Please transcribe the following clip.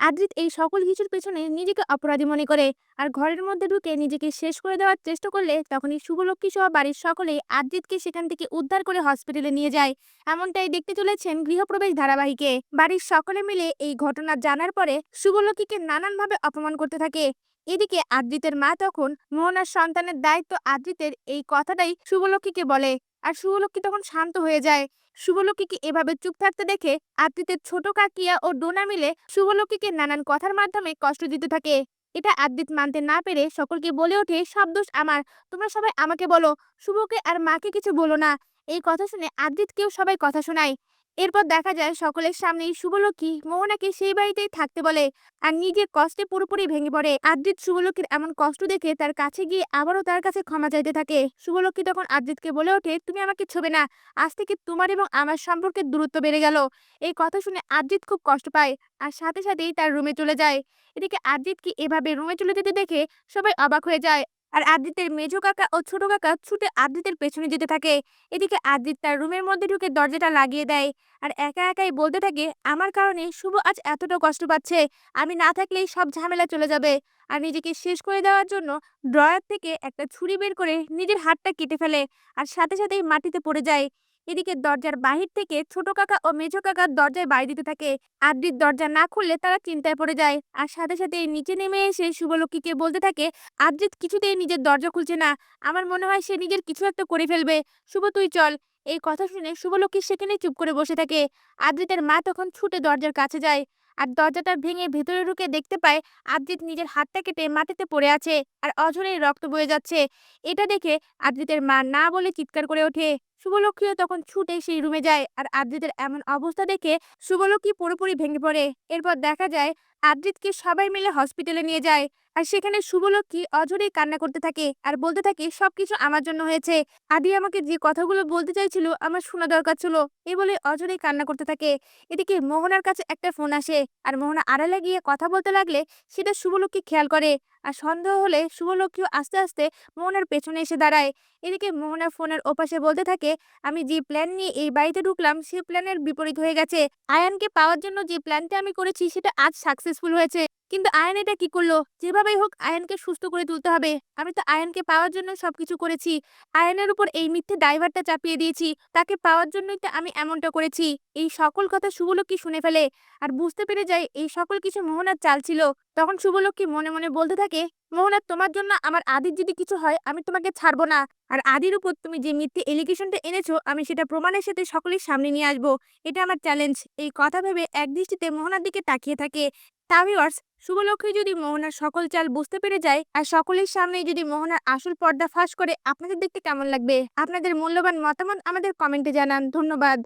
আদ্রিত এই সকল কিছুর পেছনে নিজেকে অপরাধী মনে করে। আর ঘরের মধ্যে ঢুকে নিজেকে শেষ করে দেওয়ার চেষ্টা করলে তখনই শুভলক্ষ্মী সহ বাড়ির সকলেই আদ্রিতকে সেখান থেকে উদ্ধার করে হসপিটালে নিয়ে যায়। এমনটাই দেখতে চলেছেন গৃহপ্রবেশ ধারাবাহিকে। বাড়ির সকলে মিলে এই ঘটনা জানার পরে শুভলক্ষ্মীকে নানানভাবে অপমান করতে থাকে। এদিকে আদ্রিতের মা তখন মোহনার সন্তানের দায়িত্ব আদ্রিতের এই কথাটাই শুভলক্ষ্মীকে বলে। আর শুভলক্ষ্মী তখন শান্ত হয়ে যায়। শুভলক্ষ্মীকে এভাবে চুপ থাকতে দেখে আদ্রিতের ছোট কাকিয়া ও ডোনা মিলে শুভলক্ষ্মীকে নানান কথার মাধ্যমে কষ্ট দিতে থাকে। এটা আদ্রিত মানতে না পেরে সকলকে বলে ওঠে, সব দোষ আমার। তোমরা সবাই আমাকে বলো। শুভকে আর মাকে কিছু বলো না। এই কথা শুনে আদ্রিতকেও সবাই কথা শোনায়। এরপর দেখা যায় সকলের সামনেই শুভলক্ষ্মী মোহনাকে সেই বাড়িতেই থাকতে বলে আর নিজের কষ্টে পুরোপুরি ভেঙে পড়ে। আদ্রিত শুভলক্ষ্মীর এমন কষ্ট দেখে তার কাছে গিয়ে আবারও তার কাছে ক্ষমা চাইতে থাকে। শুভলক্ষ্মী তখন আদ্রিতকে বলে ওঠে, তুমি আমাকে ছোবে না। আজ থেকে তোমার এবং আমার সম্পর্কের দূরত্ব বেড়ে গেল এই কথা শুনে আদ্রিত খুব কষ্ট পায় আর সাথে সাথেই তার রুমে চলে যায়। এদিকে আদ্রিতকে এভাবে রুমে চলে যেতে দেখে সবাই অবাক হয়ে যায়। আর আদিত্যের মেঝো কাকা ও ছোট কাকা ছুটে আদিত্যের পেছনে যেতে থাকে। এদিকে আদিত্য তার রুমের মধ্যে ঢুকে দরজাটা লাগিয়ে দেয় আর একা একাই বলতে থাকে, আমার কারণে শুভ আজ এতটা কষ্ট পাচ্ছে, আমি না থাকলেই সব ঝামেলা চলে যাবে। আর নিজেকে শেষ করে দেওয়ার জন্য ড্রয়ার থেকে একটা ছুরি বের করে নিজের হাতটা কেটে ফেলে আর সাথে সাথেই মাটিতে পড়ে যায়। এদিকে দরজার বাহির থেকে ছোট কাকা ও মেজো কাকা দরজায় বাড়ি দিতে থাকে। আদ্রিত দরজা না খুললে তারা চিন্তায় পড়ে যায়। আর সাথে সাথে নিচে নেমে এসে শুভলক্ষ্মীকে বলতে থাকে, আদ্রিত কিছুতেই নিজের দরজা খুলছে না। আমার মনে হয় সে নিজের কিছু একটা করে ফেলবে। শুভ, তুই চল। এই কথা শুনে শুভলক্ষ্মী সেখানে চুপ করে বসে থাকে। আদ্রিতের মা তখন ছুটে দরজার কাছে যায়। আর দরজাটা ভেঙে ভেতরে ঢুকে দেখতে পায়, আদ্রিত নিজের হাতটা কেটে মাটিতে পড়ে আছে আর অঝরেই রক্ত বয়ে যাচ্ছে। এটা দেখে আদ্রিতের মা না বলে চিৎকার করে ওঠে। শুভলক্ষ্মীও তখন ছুটে সেই রুমে যায়। আর আদ্রিতের এমন অবস্থা দেখে শুভলক্ষী পুরোপুরি ভেঙে পড়ে। এরপর দেখা যায়, আদ্রিতকে সবাই মিলে হসপিটালে নিয়ে যায়। আর সেখানে শুভলক্ষী অঝরেই কান্না করতে থাকে আর বলতে থাকে, সবকিছু আমার জন্য হয়েছে। আদি আমাকে যে কথাগুলো বলতে চাইছিল, আমার শোনা দরকার ছিল। এই বলে অঝরেই কান্না করতে থাকে। এদিকে মোহনার কাছে একটা ফোন আসে। আর মোহনা আড়ালে গিয়ে কথা বলতে লাগলে, সেটা শুভলক্ষী খেয়াল করে। আর সন্দেহ হলে শুভলক্ষ্মীও আস্তে আস্তে মোহনার পেছনে এসে দাঁড়ায়। এদিকে মোহনা ফোনের ওপাশে বলতে থাকে, আমি যে প্ল্যান নিয়ে এই বাড়িতে ঢুকলাম সেই প্ল্যানের বিপরীত হয়ে গেছে। আয়ানকে পাওয়ার জন্য যে প্ল্যানটা আমি করেছি, সেটা আজ সাকসেসফুল হয়েছে। কিন্তু আয়ন এটা কি করল? যেভাবেই হোক, আয়নকে সুস্থ করে তুলতে হবে। আমি তো আয়নকে পাওয়ার জন্য সবকিছু করেছি। আয়নের উপর এই মিথ্যে ড্রাইভারটা চাপিয়ে দিয়েছি। তাকে পাওয়ার জন্যই তো আমি এমনটা করেছি। এই সকল কথা শুভলক্ষ্মী শুনে ফেলে। আর বুঝতে পেরে যায়, এই সকল কিছু মোহনার চাল ছিল। তখন শুভলক্ষ্মী মনে মনে বলতে থাকে, মোহনা, তোমার জন্য আমার আদির যদি কিছু হয়, আমি তোমাকে ছাড়বো না। আর আদির উপর তুমি যে মিথ্যে এলিগেশনটা এনেছো, আমি সেটা প্রমাণের সাথে সকলের সামনে নিয়ে আসব। এটা আমার চ্যালেঞ্জ এই কথা ভেবে একদৃষ্টিতে মোহনার দিকে তাকিয়ে থাকে। তাভিওয়ার্স শুভলক্ষ্মী যদি মোহনার সকল চাল বুঝতে পেরে যায়, আর সকলের সামনে যদি মোহনার আসল পর্দা ফাঁস করে, আপনাদের দেখতে কেমন লাগবে? আপনাদের মূল্যবান মতামত আমাদের কমেন্টে জানান। ধন্যবাদ।